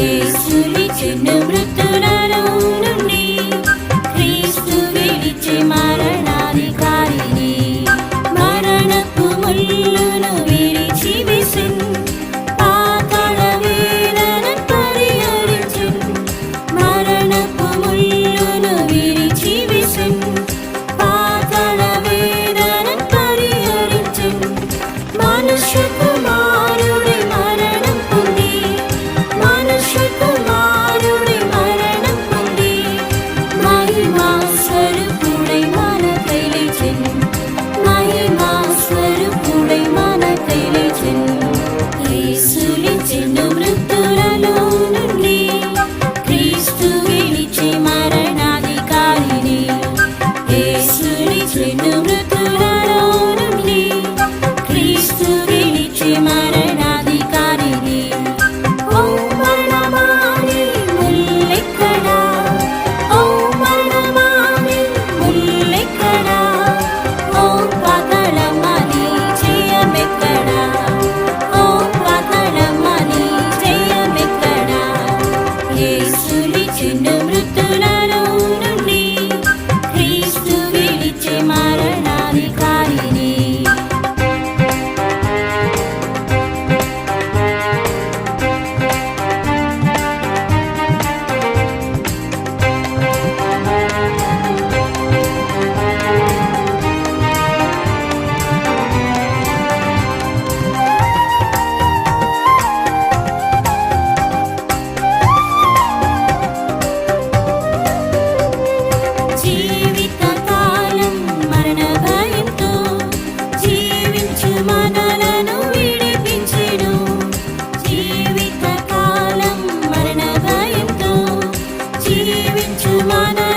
యేసుని చిన్న Almanah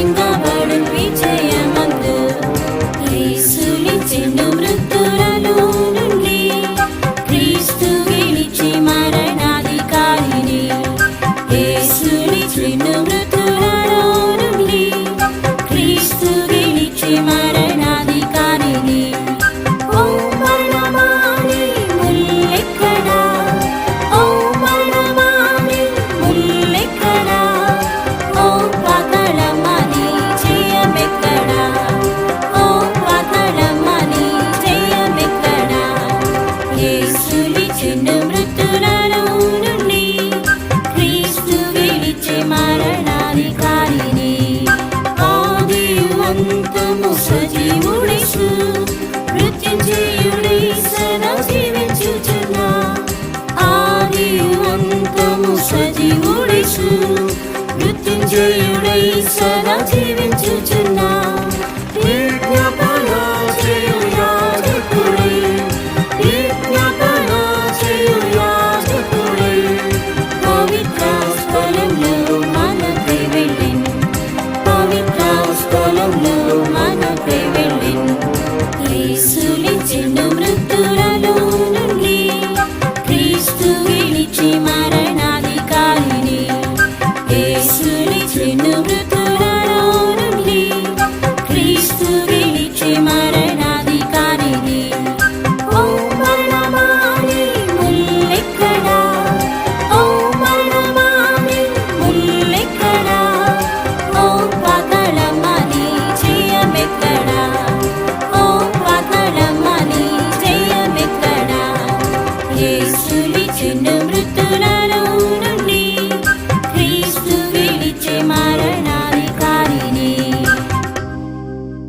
எங்க విజయుడై సదా జీవించుచున్నా. విజ్ఞాపన చేయు యాజకుడై విజ్ఞాపన చేయు యాజకుడై పవిత్ర స్థలంలో మనకై వెళ్ళి. పవిత్ర స్థలంలో మనకై వెళ్ళి. యేసు